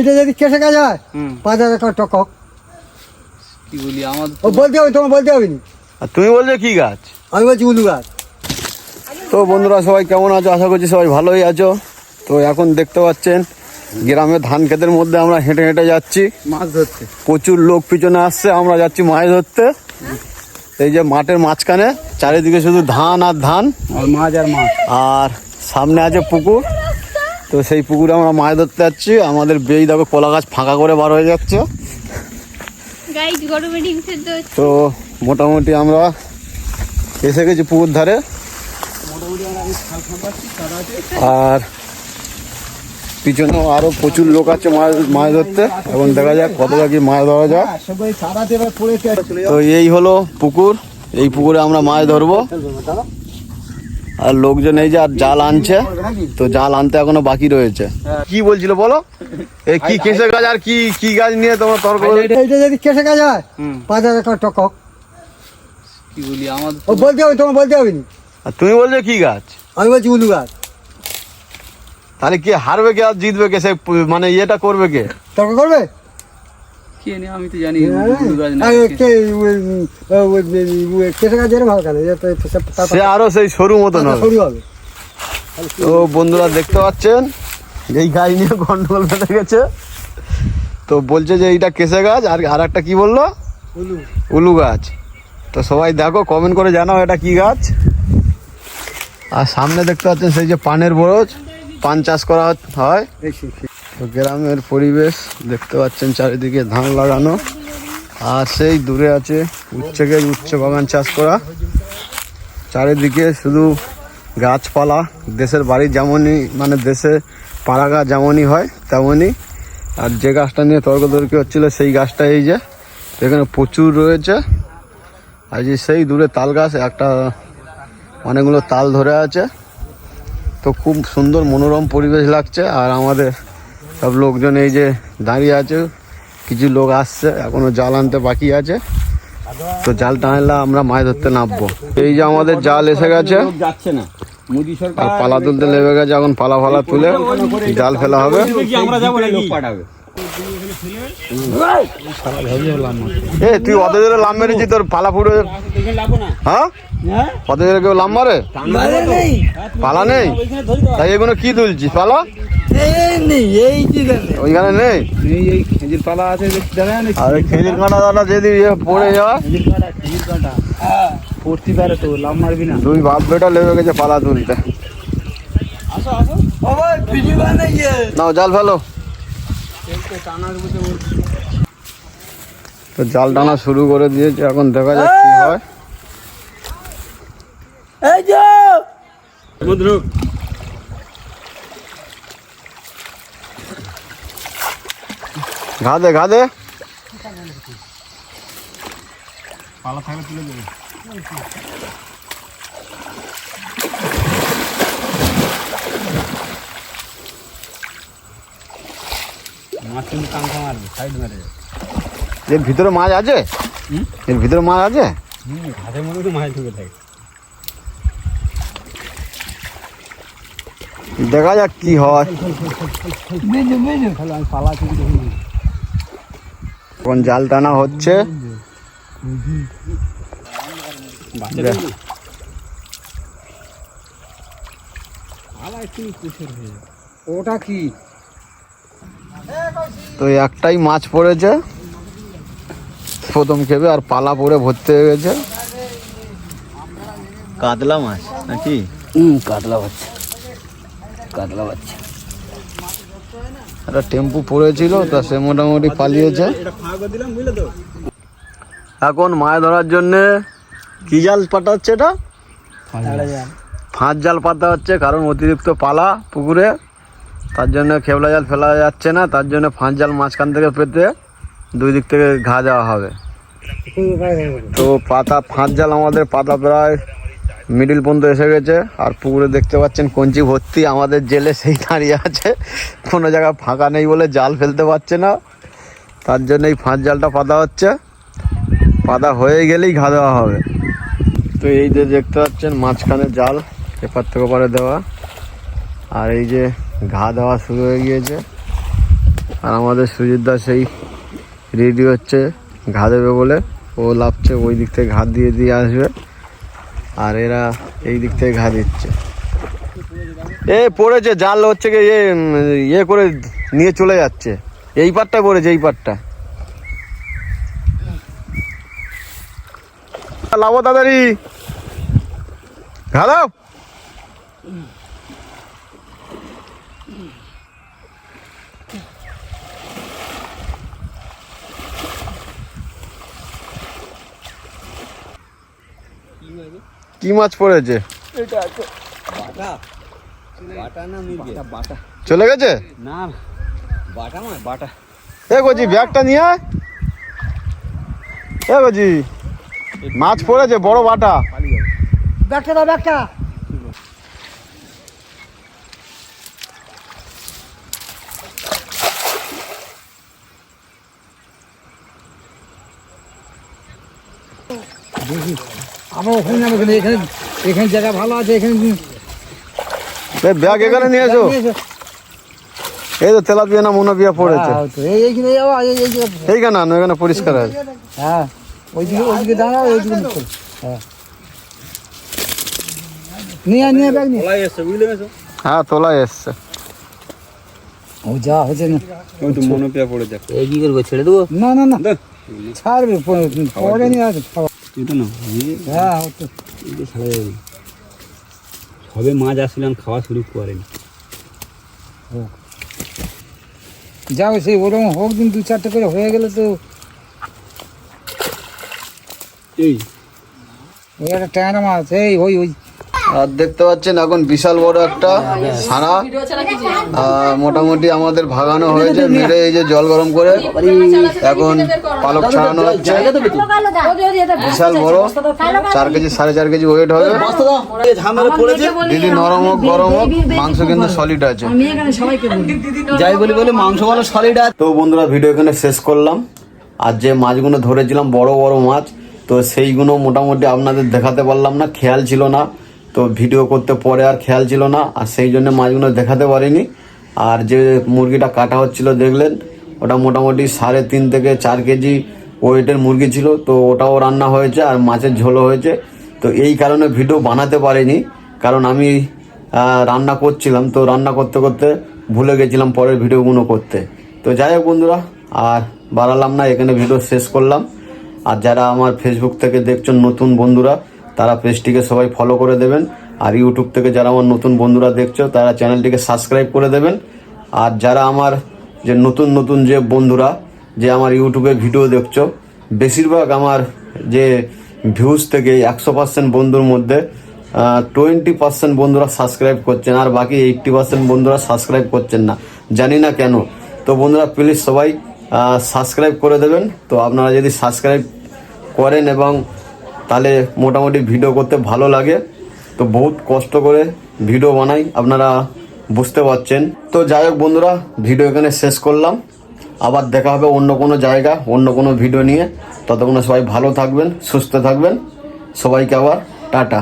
এটা যদি কেসে কাজ হয় পাঁচ হাজার টাকা। কি বলি আমার ও বলতে হবে তোমার বলতে হবে নি আর তুমি বলছো কি গাছ? আমি বলছি উলু গাছ। তো বন্ধুরা সবাই কেমন আছো? আশা করছি সবাই ভালোই আছো। তো এখন দেখতে পাচ্ছেন গ্রামে ধান ক্ষেতের মধ্যে আমরা হেঁটে হেঁটে যাচ্ছি। মাছ ধরতে। প্রচুর লোক পিছনে আসছে আমরা যাচ্ছি মাছ ধরতে। এই যে মাঠের মাঝখানে চারিদিকে শুধু ধান আর ধান। আর মাছ আর মাছ। আর সামনে আছে পুকুর। তো সেই পুকুরে আমরা মাছ ধরতে যাচ্ছি। আমাদের বেই দেখো কলা গাছ ফাঁকা করে বার হয়ে যাচ্ছে। তো মোটামুটি আমরা এসে গেছি পুকুর ধারে। আর পিছনেও আরও প্রচুর লোক আছে মাছ মাছ ধরতে। এবং দেখা যাক কতটা কি মাছ ধরা যায়। তো এই হলো পুকুর। এই পুকুরে আমরা মাছ ধরবো। আর লোকজন এই যে আর জাল আনছে তো জাল আনতে এখনও বাকি রয়েছে। কি বলছিল বলো? এই কি কেসে গাছ আর কি কি গাছ নিয়ে তোমার তর্ক এটা যদি কেসে গাছ হয় পাঁচ হাজার টাকা টক হোক। কি বলি আমার ও বলতে হবে তোমার বলতে হবে নি আর তুমি বলছো কি গাছ? আমি বলছি উলু গাছ। তাহলে কে হারবে কে আর জিতবে কে? সে মানে ইয়েটা করবে কে? তর্ক করবে? কে নি আমি তো জানি উলু গাছ না আর কে। সে আরও সেই সরু মতন হবে। তো বন্ধুরা দেখতে পাচ্ছেন এই গাছ নিয়ে গন্ডগোল বেঁধে গেছে তো বলছে যে এইটা কেসে গাছ আর আর একটা কি বলল? উলু। উলু গাছ। তো সবাই দেখো কমেন্ট করে জানাও এটা কি গাছ। আর সামনে দেখতে পাচ্ছেন সেই যে পানের বরজ পান চাষ করা হয়। তো গ্রামের পরিবেশ, দেখতে পাচ্ছেন চারিদিকে ধান লাগানো। আর সেই দূরে আছে উচ্ছে উচ্চ বাগান চাষ করা। চারিদিকে শুধু গাছপালা, দেশের বাড়ি যেমনই মানে দেশে পাড়া গাছ যেমনই হয়, তেমনই। আর যে গাছটা নিয়ে তর্কতর্কি হচ্ছিল, সেই গাছটা এই যে, এখানে প্রচুর রয়েছে। আর যে সেই দূরে তাল গাছ, একটা অনেকগুলো তাল ধরে আছে। তো খুব সুন্দর মনোরম পরিবেশ লাগছে, আর আমাদের সব লোকজন এই যে দাঁড়িয়ে আছে, কিছু লোক আসছে, এখনও জাল আনতে বাকি আছে। তো জাল টানলে আমরা মাছ ধরতে নামবো। এই যে আমাদের জাল এসে গেছে। আর পালা তুলতে লেগে গেছে এখন পালা ফালা তুলে জাল ফেলা হবে। এ তুই অত জোরে লাভ মেরেছি তোর পালা ফুটে হ্যাঁ? কত জোরে কেউ লাভ মারে? পালা নেই। তাই এগুলো কি তুলছিস, পালা? ওইখানে নেই? এই এই খেজির পালা আছে আর কাঁটা দাদা যদি ইয়ে পড়ে যাওয়া। খেজির কাটা খেজির কাটা। পড়তে পারে তো লাভ মারবি না। দুই বাপ বেটা লেগে গেছে পালা তুলতে। আসো আসো। নাও জাল ফেলো। তো জাল টানা শুরু করে দিয়েছে এখন দেখা যাক কি হয়। ঘাদে মাছ কিন্তু কাঙ্কা মারবে সাইড মারে। এর ভিতরে মাছ আছে? এর ভিতরে মাছ আছে? হুম তো মাছ ঢুকে থাকে। দেখা যাক কি হয়। তাহলে আমি পালা কিন্তু দেখিনি এখন জাল টানা হচ্ছে? ওটা কি? তো একটাই মাছ পড়েছে। প্রথম খেবে আর পালা পরে ভর্তি হয়ে গেছে। কাতলা মাছ নাকি? হুম কাতলা বাচ্চা কাতলা বাচ্চা একটা টেম্পু পড়েছিল, তা সে মোটামুটি পালিয়েছে। এখন মাছ ধরার জন্য কি জাল পাতা হচ্ছে এটা? ফাঁস জাল পাতা হচ্ছে, কারণ অতিরিক্ত পালা পুকুরে। তার জন্য খেবলা জাল ফেলা যাচ্ছে না, তার জন্য ফাঁস জাল মাঝখান থেকে পেতে দুই দিক থেকে ঘা দেওয়া হবে। তো পাতা ফাঁস জাল আমাদের পাতা প্রায় মিডিল পর্যন্ত এসে গেছে, আর পুকুরে দেখতে পাচ্ছেন কঞ্চি ভর্তি, আমাদের জেলে সেই দাঁড়িয়ে আছে। কোনো জায়গায় ফাঁকা নেই বলে জাল ফেলতে পারছে না। তার জন্য এই ফাঁস জালটা পাতা হচ্ছে। পাতা হয়ে গেলেই ঘা দেওয়া হবে। তো এই যে দেখতে পাচ্ছেন মাঝখানে জাল, এপার থেকে ওপারে দেওয়া। আর এই যে ঘা দেওয়া শুরু হয়ে গিয়েছে। আর আমাদের সুজিত দা সেই রেডি হচ্ছে, ঘা দেবে বলে। ও লাভছে ওই দিক থেকে ঘাত দিয়ে দিয়ে আসবে। আর এরা এই দিক থেকে ঘা দিচ্ছে। এ, পড়েছে, জাল হচ্ছে কি ইয়ে করে নিয়ে চলে যাচ্ছে। এই পাটটা পড়েছে, এই পাটটা। লাভ তাড়াতাড়ি। ঘা দাও। কি মাছ পড়েছে? বাটা। না মির্গে বাটা চলে গেছে? না বাটা বাটা। এ গজি ব্যাগটা নিয়ে আয়। এ গজি মাছ পড়েছে বড় বাটা। ব্যাগটা দাও ব্যাগটা। দেখি। আবার ওখানে যাব এখানে এখানে এখানে জায়গা ভালো আছে এখানে ব্যাগ এখানে নিয়ে এসো। এই তো তেলাপিয়া না মনোপিয়া পড়েছে। হ্যাঁ, এইখানে এইখানে আনো এখানে পরিষ্কার আছে। হ্যাঁ ওইদিকে ওইদিকে দাঁড়াও এইদিকে হ্যাঁ। নিয়ে নিয়ে ব্যাগ নিয়ে। হ্যাঁ তোলাই এসছে। ও যা হচ্ছে না। মনোপিয়া পড়ে যাক এই কি করব ছেড়ে দেবো? না না না। ছাড়বে নিয়ে আসবে। এটা না হ্যাঁ এটা ছাড়া যাবে। সবে মাছ আসলাম খাওয়া শুরু করেন। যাও সেই ওরকম হোক দিন দু চারটে করে হয়ে গেলে তো এই। ওই একটা ট্যাংরা মাছ এই ওই ওই। আর দেখতে পাচ্ছেন এখন বিশাল বড় একটা সারা মোটামুটি আমাদের ভাগানো হয়েছে মেরে এই যে জল গরম করে এখন পালক ছাড়ানো হচ্ছে। বিশাল বড় চার কেজি সাড়ে চার কেজি ওয়েট হবে। দিদি নরম হোক গরম হোক মাংস কিন্তু সলিড আছে। যাই বলি বলে মাংস বলো সলিড আছে। তো বন্ধুরা ভিডিও এখানে শেষ করলাম। আর যে মাছগুলো ধরেছিলাম বড় বড় মাছ তো সেইগুলো মোটামুটি আপনাদের দেখাতে পারলাম না খেয়াল ছিল না। তো ভিডিও করতে পরে আর খেয়াল ছিল না, আর সেই জন্য মাছগুলো দেখাতে পারিনি। আর যে মুরগিটা কাটা হচ্ছিল দেখলেন, ওটা মোটামুটি সাড়ে তিন থেকে চার কেজি ওয়েটের মুরগি ছিল, তো ওটাও রান্না হয়েছে আর মাছের ঝোলও হয়েছে। তো এই কারণে ভিডিও বানাতে পারিনি, কারণ আমি রান্না করছিলাম, তো রান্না করতে করতে ভুলে গেছিলাম পরের ভিডিওগুলো করতে। তো যাই হোক বন্ধুরা, আর বাড়ালাম না, এখানে ভিডিও শেষ করলাম। আর যারা আমার ফেসবুক থেকে দেখছেন নতুন বন্ধুরা তারা পেজটিকে সবাই ফলো করে দেবেন। আর ইউটিউব থেকে যারা আমার নতুন বন্ধুরা দেখছ, তারা চ্যানেলটিকে সাবস্ক্রাইব করে দেবেন। আর যারা আমার যে নতুন নতুন যে বন্ধুরা, যে আমার ইউটিউবে ভিডিও দেখছ, বেশিরভাগ আমার যে ভিউজ থেকে একশো পার্সেন্ট বন্ধুর মধ্যে টোয়েন্টি পার্সেন্ট বন্ধুরা সাবস্ক্রাইব করছেন, আর বাকি এইটটি পার্সেন্ট বন্ধুরা সাবস্ক্রাইব করছেন না। জানি না কেন। তো বন্ধুরা প্লিজ সবাই সাবস্ক্রাইব করে দেবেন। তো আপনারা যদি সাবস্ক্রাইব করেন এবং তাহলে মোটামুটি ভিডিও করতে ভালো লাগে। তো বহুত কষ্ট করে ভিডিও বানাই, আপনারা বুঝতে পারছেন। তো যাই হোক বন্ধুরা, ভিডিও এখানে শেষ করলাম। আবার দেখা হবে অন্য কোনো জায়গা, অন্য কোনো ভিডিও নিয়ে। ততক্ষণে সবাই ভালো থাকবেন, সুস্থ থাকবেন। সবাইকে আবার টাটা।